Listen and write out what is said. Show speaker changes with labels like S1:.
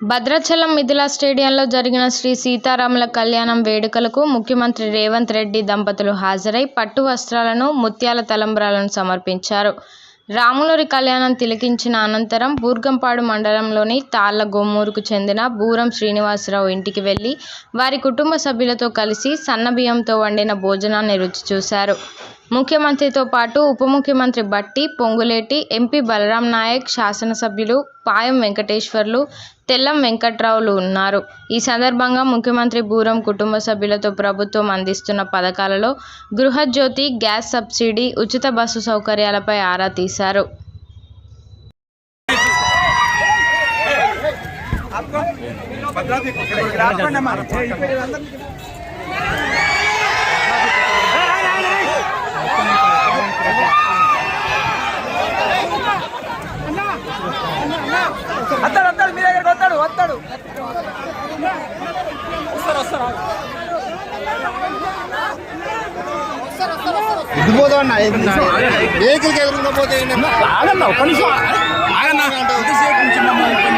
S1: భద్రాచలం మిథిలా స్టేడియంలో జరిగిన శ్రీ సీతారాముల కళ్యాణం వేడుకలకు ముఖ్యమంత్రి రేవంత్ రెడ్డి దంపతులు హాజరై పట్టు వస్త్రాలను ముత్యాల తలంబ్రాలను సమర్పించారు. రాములూరి కళ్యాణం తిలకించిన అనంతరం బూర్గంపాడు మండలంలోని తాళ్ళ గొమ్మూరుకు చెందిన బూరం శ్రీనివాసరావు ఇంటికి వెళ్ళి వారి కుటుంబ సభ్యులతో కలిసి సన్నబియ్యంతో వండిన భోజనాన్ని రుచి చూశారు. ముఖ్యమంత్రితో పాటు ఉప ముఖ్యమంత్రి బట్టి పొంగులేటి ఎంపీ బలరాం నాయక్ శాసనసభ్యులు పాయం వెంకటేశ్వర్లు తెల్లం వెంకట్రావులు ఉన్నారు. ఈ సందర్భంగా ముఖ్యమంత్రి బూరం కుటుంబ సభ్యులతో ప్రభుత్వం అందిస్తున్న పథకాలలో గృహజ్యోతి గ్యాస్ సబ్సిడీ ఉచిత బస్సు సౌకర్యాలపై ఆరా తీశారు.
S2: వస్తాడు వస్తాడు మీ దగ్గరకు వస్తాడు వస్తాడు.
S3: ఇది పోతా అన్న వెహికల్కి ఎదురుగా పోతే
S2: ఆగన్నా నిమిషం. ఆగన్నా ఎంతసేపు